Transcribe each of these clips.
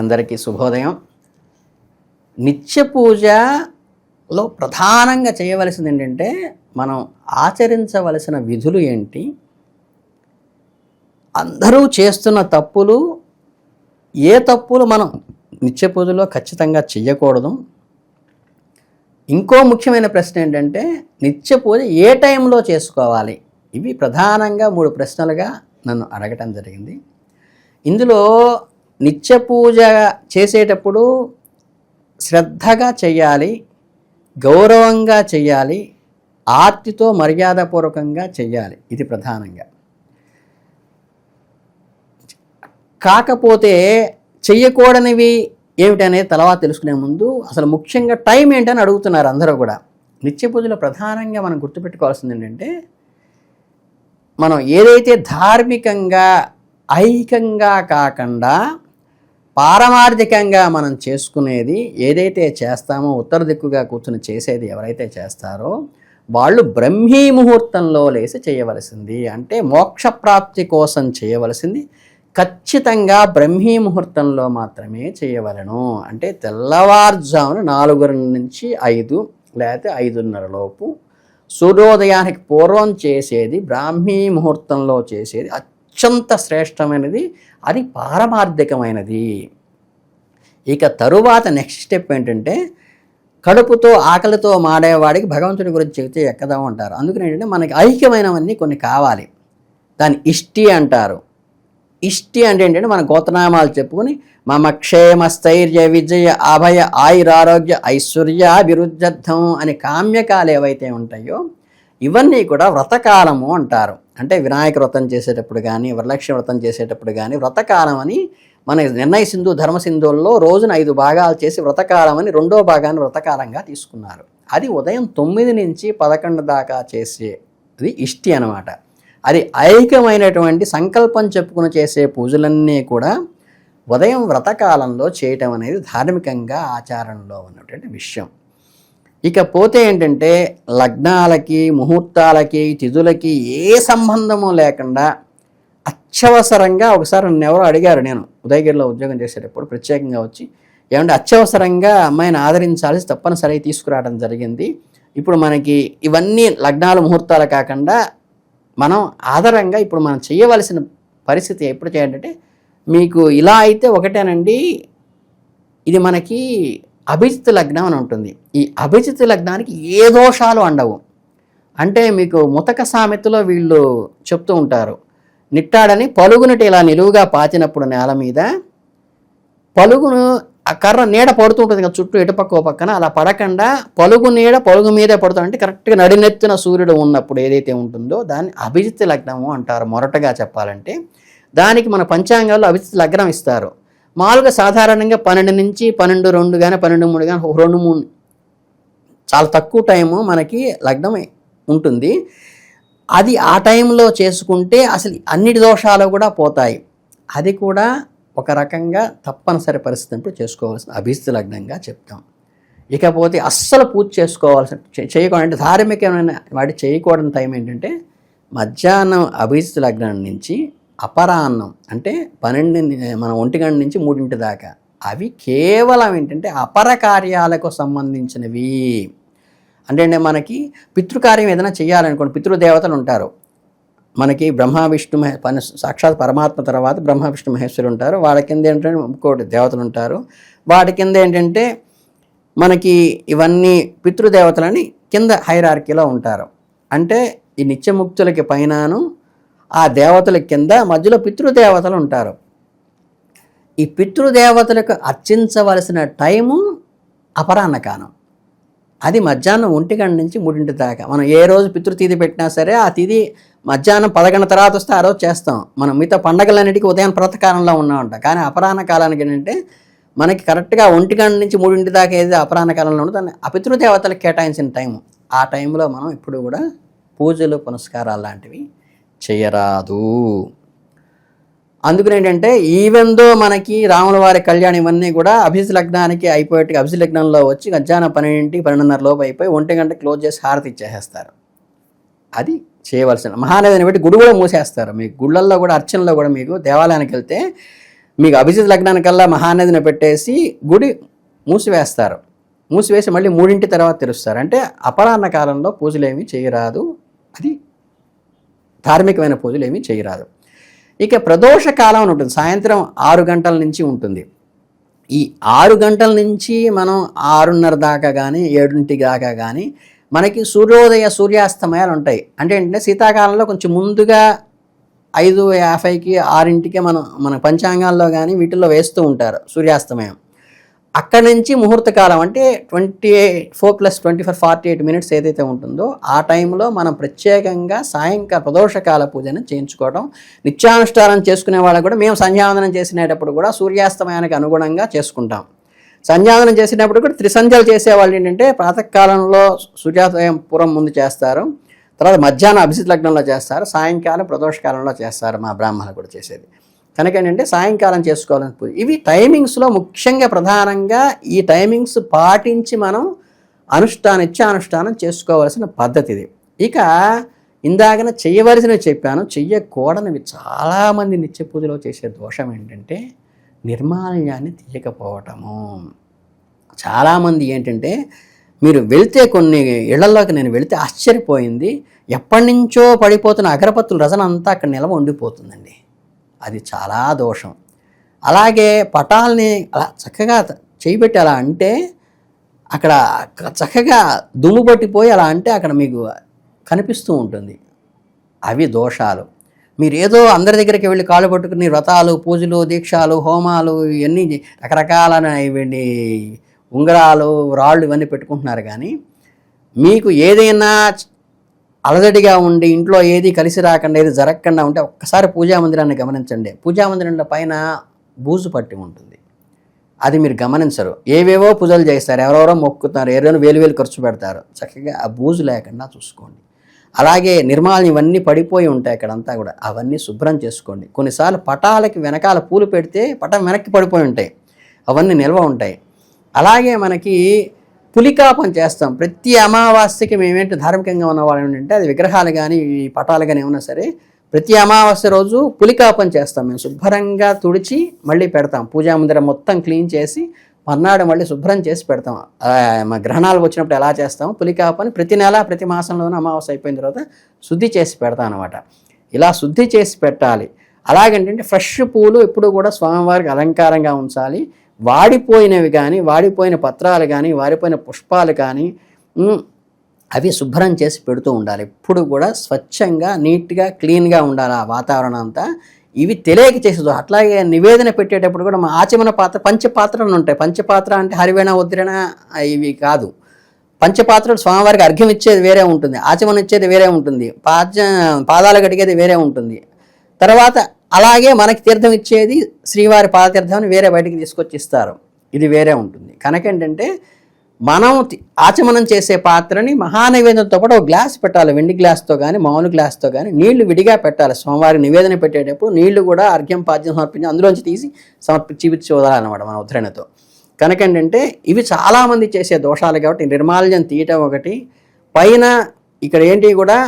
అందరికీ శుభోదయం. నిత్య పూజలో ప్రధానంగా చేయవలసింది ఏంటంటే మనం ఆచరించవలసిన విధులు ఏంటి? అందరూ చేస్తున్న తప్పులు ఏ తప్పులు మనం నిత్య పూజలో ఖచ్చితంగా చెయ్యకూడదు. ఇంకో ముఖ్యమైన ప్రశ్న ఏంటంటే నిత్య పూజ ఏ టైంలో చేసుకోవాలి? ఇవి ప్రధానంగా మూడు ప్రశ్నలుగా నన్ను అడగటం జరిగింది. ఇందులో నిత్య పూజ చేసేటప్పుడు శ్రద్ధగా చేయాలి గౌరవంగా చేయాలి ఆర్తితో మర్యాదపూర్వకంగా చేయాలి ఇది ప్రధానంగా. కాకపోతే చెయ్యకూడనివి ఏమిటనేది తర్వాత తెలుసుకునే ముందు అసలు ముఖ్యంగా టైం ఏంటని అడుగుతున్నారు అందరూ కూడా. నిత్య పూజలో ప్రధానంగా మనం గుర్తుపెట్టుకోవాల్సింది ఏంటంటే మనం ఏదైతే ధార్మికంగా ఐకంగా కాకుండా పారమార్థికంగా మనం చేసుకునేది ఏదైతే చేస్తామో ఉత్తర దిక్కుగా కూర్చుని చేసేది ఎవరైతే చేస్తారో వాళ్ళు బ్రహ్మీ ముహూర్తంలో లేసి చేయవలసింది. అంటే మోక్షప్రాప్తి కోసం చేయవలసింది. ఖచ్చితంగా బ్రహ్మీ ముహూర్తంలో మాత్రమే చేయవలను. అంటే తెల్లవారుజామున నాలుగు నుంచి ఐదు లేకపోతే ఐదున్నర లోపు సూర్యోదయానికి పూర్వం చేసేది బ్రాహ్మీ ముహూర్తంలో చేసేది అత్యంత శ్రేష్టమైనది అది పారమార్థికమైనది. ఇక తరువాత నెక్స్ట్ స్టెప్ ఏంటంటే కడుపుతో ఆకలితో మాడేవాడికి భగవంతుడి గురించి చెబితే ఎక్కదాం అంటారు. అందుకని ఏంటంటే మనకి ఐక్యమైనవన్నీ కొన్ని కావాలి. దాన్ని ఇష్టి అంటారు. ఇష్టి అంటే ఏంటంటే మన గోతనామాలు చెప్పుకుని మమ క్షేమ స్థైర్య విజయ అభయ ఆయురారోగ్య ఐశ్వర్య అభివృద్ధ్యర్థం అనే కామ్యకాలు ఏవైతే ఉంటాయో ఇవన్నీ కూడా వ్రతకాలము అంటారు. అంటే వినాయక వ్రతం చేసేటప్పుడు కానీ వరలక్ష్మి వ్రతం చేసేటప్పుడు కానీ వ్రతకాలం అని మన నిర్ణయ సింధు ధర్మ సింధుల్లో రోజున ఐదు భాగాలు చేసి వ్రతకాలం అని రెండో భాగాన్ని వ్రతకాలంగా తీసుకున్నారు. అది ఉదయం తొమ్మిది నుంచి పదకొండు దాకా చేసేది ఇష్టి అనమాట అది ఐక్యమైనటువంటి సంకల్పం చెప్పుకుని చేసే పూజలన్నీ కూడా ఉదయం వ్రతకాలంలో చేయటం అనేది ధార్మికంగా ఆచారంలో ఉన్నటువంటి విషయం. ఇకపోతే ఏంటంటే లగ్నాలకి ముహూర్తాలకి తిథులకి ఏ సంబంధము లేకుండా అత్యవసరంగా ఒకసారి నన్ను ఎవరో అడిగారు నేను. ఉదయగిరిలో ఉద్యోగం చేసేటప్పుడు ప్రత్యేకంగా వచ్చి ఏమంటే అత్యవసరంగా అమ్మాయిని ఆదరించాల్సి తప్పనిసరి తీసుకురావడం జరిగింది. ఇప్పుడు మనకి ఇవన్నీ లగ్నాలు ముహూర్తాలు కాకుండా మనం ఆధారంగా ఇప్పుడు మనం చేయవలసిన పరిస్థితి ఎప్పుడు చేయాలంటే మీకు ఇలా అయితే ఒకటేనండి. ఇది మనకి అభిజిత్ లగ్నం అని ఉంటుంది. ఈ అభిజిత్ లగ్నానికి ఏ దోషాలు అండవు? అంటే మీకు ముతక సామెతలో వీళ్ళు చెప్తూ ఉంటారు. నిట్టాడని పలుగునిటి ఇలా నిలువుగా పాతినప్పుడు నేల మీద పలుగును ఆ కర్ర నీడ పడుతుంటుంది కదా చుట్టూ ఎటుపక్క పక్కన అలా పడకుండా పలుగు నీడ పలుగు మీదే పడుతుంది అంటే కరెక్ట్గా నడినెత్తిన సూర్యుడు ఉన్నప్పుడు ఏదైతే ఉంటుందో దాన్ని అభిజిత్ లగ్నము అంటారు. మొరటగా చెప్పాలంటే దానికి మన పంచాంగాల్లో అభిజిత్ లగ్నం ఇస్తారు. మామూలుగా సాధారణంగా పన్నెండు నుంచి పన్నెండు రెండు కానీ పన్నెండు మూడు కానీ రెండు మూడు. చాలా తక్కువ టైము మనకి లగ్నం ఉంటుంది. అది ఆ టైంలో చేసుకుంటే అసలు అన్నిటి దోషాలు కూడా పోతాయి. అది కూడా ఒక రకంగా తప్పనిసరి పరిస్థితి చేసుకోవాల్సిన అభిస్థి లగ్నంగా చెప్తాం. ఇకపోతే అస్సలు పూజ చేసుకోవాల్సిన చేయకూడదు. అంటే ధార్మికమైన వాటి చేయకూడని టైం ఏంటంటే మధ్యాహ్నం అభిజిత్ లగ్నం నుంచి అపరాన్నం అంటే పన్నెండు మన ఒంటిగంట నుంచి మూడింటి దాకా. అవి కేవలం ఏంటంటే అపర కార్యాలకు సంబంధించినవి. అంటే మనకి పితృకార్యం ఏదైనా చేయాలనుకోండి పితృదేవతలు ఉంటారు. మనకి బ్రహ్మ విష్ణు మహే పని సాక్షాత్ పరమాత్మ తర్వాత బ్రహ్మ విష్ణు మహేశ్వరు ఉంటారు. వాళ్ళ కింద ఏంటంటే ఇంకోటి దేవతలు ఉంటారు. వాటి కింద ఏంటంటే మనకి ఇవన్నీ పితృదేవతలని కింద హైరార్కీలో ఉంటారు. అంటే ఈ నిత్యముక్తులకి పైనను ఆ దేవతల కింద మధ్యలో పితృదేవతలు ఉంటారు. ఈ పితృదేవతలకు అర్చించవలసిన టైము అపరాహ్నకాలం అది మధ్యాహ్నం ఒంటి గంట నుంచి మూడింటి దాకా. మనం ఏ రోజు పితృతిథి పెట్టినా సరే ఆ తిథి మధ్యాహ్నం పదకొండు తర్వాత వస్తే ఆ రోజు చేస్తాం. మనం మిగతా పండగలన్నిటికీ ఉదయం ప్రాతకాలంలో ఉన్నామంట. కానీ అపరాహ్న కాలానికి ఏంటంటే మనకి కరెక్ట్గా ఒంటి గంట నుంచి మూడింటి దాకా ఏది అపరాహ్న కాలంలో ఉందో దాన్ని అపితృదేవతలకు కేటాయించిన టైం ఆ టైంలో మనం ఇప్పుడు కూడా పూజలు పునస్కారాలు లాంటివి చేయరాదు. అందుకని ఏంటంటే ఈవెన్ దో మనకి రాముల వారి కళ్యాణం ఇవన్నీ కూడా అభిజ లగ్నానికి అయిపోయేట్టుగా అభిజ లగ్నంలో వచ్చి మధ్యాహ్నం పన్నెండింటి పన్నెండున్నర లోపు అయిపోయి ఒంటి గంట క్లోజ్ చేసి హారతి ఇచ్చేసేస్తారు. అది చేయవలసిన మహానదిని బట్టి గుడి కూడా మూసేస్తారు. మీకు గుళ్ళల్లో కూడా అర్చనలో కూడా మీకు దేవాలయానికి వెళ్తే మీకు అభిజిత్ లగ్నానికల్లా మహానదిని పెట్టేసి గుడి మూసివేస్తారు. మూసివేసి మళ్ళీ మూడింటి తర్వాత తెరుస్తారు. అంటే అపరాహ్న కాలంలో పూజలు చేయరాదు. అది ధార్మికమైన పూజలు ఏమీ చేయరాదు. ఇక ప్రదోష కాలం అని ఉంటుంది. సాయంత్రం ఆరు గంటల నుంచి ఉంటుంది. ఈ ఆరు గంటల నుంచి మనం ఆరున్నర దాకా కానీ ఏడింటి దాకా కానీ మనకి సూర్యోదయ సూర్యాస్తమయాలు ఉంటాయి. అంటే ఏంటంటే శీతాకాలంలో కొంచెం ముందుగా ఐదు యాభైకి ఆరింటికి మనం మన పంచాంగాల్లో కానీ వీటిల్లో వేస్తూ ఉంటారు సూర్యాస్తమయం. అక్కడి నుంచి ముహూర్త కాలం అంటే twenty four plus twenty four forty eight minutes ఏదైతే ఉంటుందో ఆ టైంలో మనం ప్రత్యేకంగా సాయంకాల ప్రదోషకాల పూజను చేయించుకోవడం నిత్యానుష్ఠానం చేసుకునే వాళ్ళకు కూడా మేము సంధ్యావందనం చేసినప్పుడు కూడా సూర్యాస్తమయానికి అనుగుణంగా చేసుకుంటాం. సంధ్యావందనం చేసినప్పుడు కూడా త్రిసంధ్యలు చేసేవాళ్ళు ఏంటంటే ప్రాతకాలంలో సూర్యోదయం పూర్వం ముందు చేస్తారు తర్వాత మధ్యాహ్నం అభిజిత్ లగ్నంలో చేస్తారు సాయంకాలం ప్రదోషకాలంలో చేస్తారు మా బ్రాహ్మణులు కూడా చేసేది. కనుక ఏంటంటే సాయంకాలం చేసుకోవాలని పూజ. ఇవి టైమింగ్స్లో ముఖ్యంగా ప్రధానంగా ఈ టైమింగ్స్ పాటించి మనం అనుష్ఠానం ఇచ్చే అనుష్ఠానం చేసుకోవాల్సిన పద్ధతి ఇది. ఇక ఇందాకన చేయవలసినవి చెప్పాను చెయ్యకూడనివి చాలామంది నిత్య పూజలో చేసే దోషం ఏంటంటే నిర్మాల్యాన్ని తీయకపోవటము. చాలామంది ఏంటంటే మీరు వెళ్తే కొన్ని ఇళ్ళలోకి నేను వెళితే ఆశ్చర్యపోయింది ఎప్పటి నుంచో పడిపోతున్న అగరబత్తుల రజన అంతా అక్కడ నిలవ ఉండిపోతుందండి. అది చాలా దోషం. అలాగే పటాల్ని అలా చక్కగా చేయిబెట్టి అలా అంటే అక్కడ చక్కగా దుమ్ము పట్టిపోయి అలా అంటే అక్కడ మీకు కనిపిస్తూ ఉంటుంది. అవి దోషాలు. మీరు ఏదో అందరి దగ్గరికి వెళ్ళి కాళ్ళు పట్టుకుని వ్రతాలు పూజలు దీక్షాలు హోమాలు ఇవన్నీ రకరకాలైన ఇవన్నీ ఉంగరాలు రాళ్ళు ఇవన్నీ పెట్టుకుంటున్నారు కానీ మీకు ఏదైనా అలజడిగా ఉండి ఇంట్లో ఏది కలిసి రాకుండా ఏది జరగకుండా ఉంటే ఒక్కసారి పూజా మందిరాన్ని గమనించండి. పూజా మందిరంలో పైన బూజు పట్టి ఉంటుంది. అది మీరు గమనించరు. ఏవేవో పూజలు చేస్తారు. ఎవరెవరో మొక్కుతున్నారు. ఎవరైనా వేలు వేలు ఖర్చు పెడతారు. చక్కగా ఆ బూజు లేకుండా చూసుకోండి. అలాగే నిర్మాణం ఇవన్నీ పడిపోయి ఉంటాయి అక్కడంతా కూడా. అవన్నీ శుభ్రం చేసుకోండి. కొన్నిసార్లు పటాలకి వెనకాల పూలు పెడితే పటం వెనక్కి పడిపోయి ఉంటాయి. అవన్నీ నిల్వ ఉంటాయి. అలాగే మనకి పులికాపం చేస్తాం. ప్రతి అమావాస్యకి మేమేంటి ధార్మికంగా ఉన్న వాళ్ళు ఏంటంటే అది విగ్రహాలు కానీ ఈ పటాలు కానీ ఉన్నా సరే ప్రతి అమావాస్య రోజు పులికాపం చేస్తాం. మేము శుభ్రంగా తుడిచి మళ్ళీ పెడతాం. పూజా మందిరం మొత్తం క్లీన్ చేసి మర్నాడు మళ్ళీ శుభ్రం చేసి పెడతాం. మా గ్రహణాలు వచ్చినప్పుడు ఎలా చేస్తాం? పులికాపని ప్రతి నెల ప్రతి మాసంలోనూ అమావాస్య అయిపోయిన తర్వాత శుద్ధి చేసి పెడతాం అనమాట ఇలా శుద్ధి చేసి పెట్టాలి. అలాగంటే ఫ్రెష్ పూలు ఎప్పుడు కూడా స్వామివారికి అలంకారంగా ఉంచాలి. వాడిపోయినవి కానీ వాడిపోయిన పత్రాలు కానీ వాడిపోయిన పుష్పాలు కానీ అవి శుభ్రం చేసి పెడుతూ ఉండాలి. ఎప్పుడు కూడా స్వచ్ఛంగా నీట్గా క్లీన్గా ఉండాలి ఆ వాతావరణం అంతా. ఇవి తెలియక చేసేది అట్లాగే నివేదన పెట్టేటప్పుడు కూడా మా ఆచమన పాత్ర పంచపాత్రలు ఉంటాయి. పంచపాత్ర అంటే హరివేణ ఉద్రణ ఇవి కాదు. పంచపాత్రలు స్వామివారికి అర్ఘ్యం ఇచ్చేది వేరే ఉంటుంది. ఆచమనం ఇచ్చేది వేరే ఉంటుంది. పాచ పాదాలు కడిగేది వేరే ఉంటుంది. తర్వాత అలాగే మనకి తీర్థం ఇచ్చేది శ్రీవారి పాదతీర్థం వేరే బయటికి తీసుకొచ్చి ఇస్తారు ఇది వేరే ఉంటుంది. కనుక ఏంటంటే మనం ఆచమనం చేసే పాత్రని మహానైవేద్యంతో పాటు ఒక గ్లాస్ పెట్టాలి. వెండి గ్లాస్తో కానీ మామూలు గ్లాస్తో కానీ నీళ్ళు విడిగా పెట్టాలి. స్వామివారి నివేదన పెట్టేటప్పుడు నీళ్ళు కూడా అర్ఘ్యం పాద్యం సమర్పించి అందులోంచి తీసి సమర్పించి చూపించి వదలాలన్నమాట మన ఉద్ధరణతో. కనుక ఏంటంటే ఇవి చాలామంది చేసే దోషాలు కాబట్టి నిర్మాల్యం తీయటం ఒకటి. పైన ఇక్కడ ఏంటి కూడా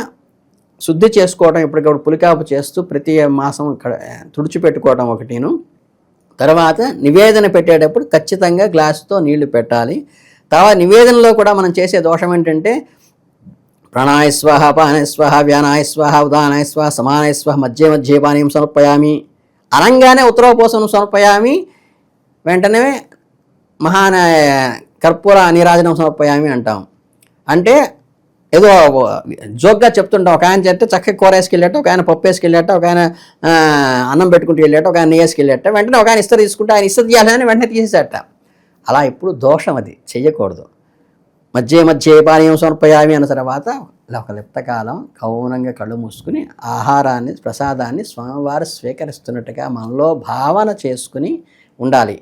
శుద్ధి చేసుకోవడం ఇప్పటికప్పుడు పులికాపు చేస్తూ ప్రతి మాసం ఇక్కడ తుడిచిపెట్టుకోవడం ఒకటిను. తర్వాత నివేదన పెట్టేటప్పుడు ఖచ్చితంగా గ్లాసుతో నీళ్ళు పెట్టాలి. తర్వాత నివేదనలో కూడా మనం చేసే దోషం ఏంటంటే ప్రాణాయ స్వాహ పానాయ స్వాహ వ్యానాయ స్వాహ స్వాహ సమానాయ స్వాహ మధ్య మధ్య పానీయం సమర్పయామి. అనగానే ఉత్తరవపోసం సమర్పయామి. వెంటనే మహాన కర్పూర నీరాజనం సమర్పయామి అంటాం. అంటే ఏదో జోక్గా చెప్తుంటాం ఒక ఆయన చెప్తే చక్కగా కూర వేసుకెళ్ళేట ఒక ఆయన పప్పు వేసుకెళ్ళేట ఒక ఆయన అన్నం పెట్టుకుంటూ వెళ్ళేట ఒక ఆయన నెయ్యి వేసుకెళ్ళేట వెంటనే ఒక ఆయన ఇస్తరు తీసుకుంటే ఆయన ఇస్తరు తీయాలని వెంటనే తీసేసేట. అలా ఎప్పుడు దోషం అది చెయ్యకూడదు. మధ్య మధ్య పానీయం సమర్పయామి అన్న తర్వాత ఇలా ఒక లిప్తకాలం కౌనంగా కళ్ళు మూసుకుని ఆహారాన్ని ప్రసాదాన్ని స్వామివారు స్వీకరిస్తున్నట్టుగా మనలో భావన చేసుకుని ఉండాలి.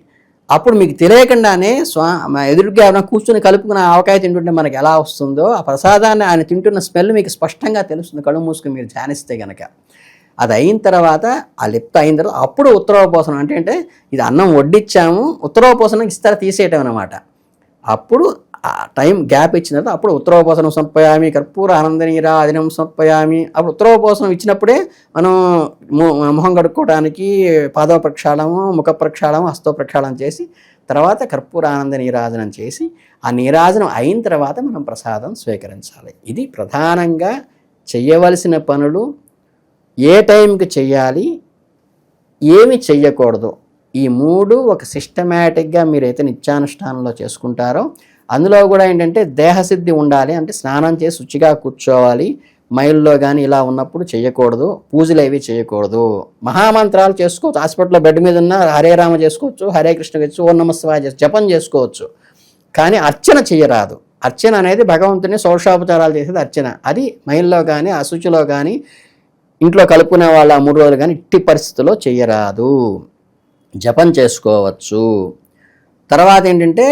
అప్పుడు మీకు తెలియకుండానే స్వా మా ఎదురుగా ఏమైనా కూర్చుని కలుపుకున్న ఆవకాయ తింటుంటే మనకి ఎలా వస్తుందో ఆ ప్రసాదాన్ని ఆయన తింటున్న స్మెల్ మీకు స్పష్టంగా తెలుస్తుంది. కళ్ళు మూసుకుని మీరు ధ్యానిస్తే గనక. అది అయిన తర్వాత ఆ లిప్త అయిన తర్వాత అప్పుడు ఉత్తరోపోసనం అంటే అంటే ఇది అన్నం వడ్డిచ్చాము ఉత్తరోపోసనం ఇస్తారు తీసేయటం అనమాట అప్పుడు టైం గ్యాప్ ఇచ్చిన తర్వాత అప్పుడు ఉత్తరోపోసనం సంపయామి కర్పూర ఆనందనీరా అదినం సంపయామి అప్పుడు ఉత్తరోపోసనం ఇచ్చినప్పుడే మనం మొహం కడుక్కోవడానికి పాదవ ప్రక్షాళము ముఖ ప్రక్షాళము హస్తో ప్రక్షాళన చేసి తర్వాత కర్పూర ఆనంద నీరాజనం చేసి ఆ నీరాజనం అయిన తర్వాత మనం ప్రసాదం స్వీకరించాలి. ఇది ప్రధానంగా చేయవలసిన పనులు ఏ టైంకి చేయాలి ఏమి చెయ్యకూడదు. ఈ మూడు ఒక సిస్టమేటిక్గా మీరైతే నిత్యానుష్ఠానంలో చేసుకుంటారో అందులో కూడా ఏంటంటే దేహసిద్ధి ఉండాలి అంటే స్నానం చేసి శుచిగా కూర్చోవాలి. మైల్లో కానీ ఇలా ఉన్నప్పుడు చేయకూడదు. పూజలు అవి చేయకూడదు. మహామంత్రాలు చేసుకోవచ్చు. హాస్పిటల్లో బెడ్ మీద ఉన్న హరే రామ చేసుకోవచ్చు హరే కృష్ణ చేసుకోవచ్చు ఓ నమస్వాయ జపం చేసుకోవచ్చు. కానీ అర్చన చేయరాదు. అర్చన అనేది భగవంతుని షోడశోపచారాలు చేసేది అర్చన. అది మైల్లో కానీ అశుచిలో కానీ ఇంట్లో కలుపుకునే వాళ్ళ ఆ మూడు రోజులు కానీ ఇట్టి పరిస్థితుల్లో చేయరాదు. జపం చేసుకోవచ్చు. తర్వాత ఏంటంటే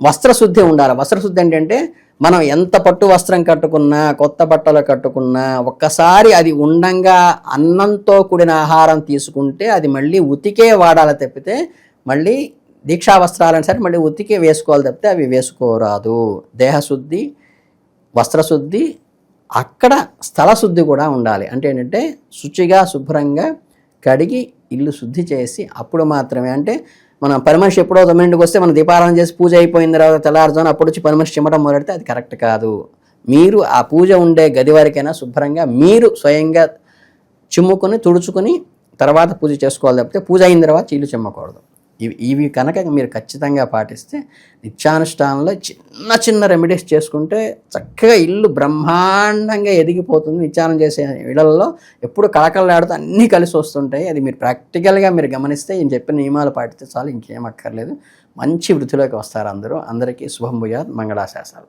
వస్త్రశుద్ధి ఉండాలి. వస్త్రశుద్ధి ఏంటంటే మనం ఎంత పట్టు వస్త్రం కట్టుకున్నా కొత్త బట్టలు కట్టుకున్నా ఒక్కసారి అది ఉండంగా అన్నంతో కూడిన ఆహారం తీసుకుంటే అది మళ్ళీ ఉతికే వాడాలి తప్పితే మళ్ళీ దీక్షా వస్త్రాలని సరే మళ్ళీ ఉతికే వేసుకోవాలి తప్పితే అవి వేసుకోరాదు. దేహశుద్ధి వస్త్రశుద్ధి అక్కడ స్థల శుద్ధి కూడా ఉండాలి. అంటే ఏంటంటే శుచిగా శుభ్రంగా కడిగి ఇల్లు శుద్ధి చేసి అప్పుడు మాత్రమే అంటే మన పని మనిషి ఎప్పుడో తొమ్మిదింటికి వస్తే మనం దీపారాధన చేసి పూజ అయిపోయిన తర్వాత తెల్లారుజాను అప్పుడు వచ్చి పని మనిషి చిమ్మటం మొదలెడితే అది కరెక్ట్ కాదు. మీరు ఆ పూజ ఉండే గది వరకైనా శుభ్రంగా మీరు స్వయంగా చిమ్ముకొని తుడుచుకొని తర్వాత పూజ చేసుకోవాలి తప్పితే పూజ అయిన తర్వాత చీలు చిమ్మకూడదు. ఇవి ఇవి కనుక మీరు ఖచ్చితంగా పాటిస్తే నిత్యానుష్ఠానంలో చిన్న చిన్న రెమెడీస్ చేసుకుంటే చక్కగా ఇల్లు బ్రహ్మాండంగా ఎదిగిపోతుంది నిత్యానం చేసే ఇళ్ళలో. ఎప్పుడు కళకళలాడుతూ అన్నీ కలిసి వస్తుంటాయి. అది మీరు ప్రాక్టికల్గా మీరు గమనిస్తే నేను చెప్పిన నియమాలు పాటిస్తే చాలు ఇంకేం అక్కర్లేదు. మంచి వృత్తిలోకి వస్తారు అందరూ. అందరికీ శుభం భూయాత్ మంగళాశాసాలు.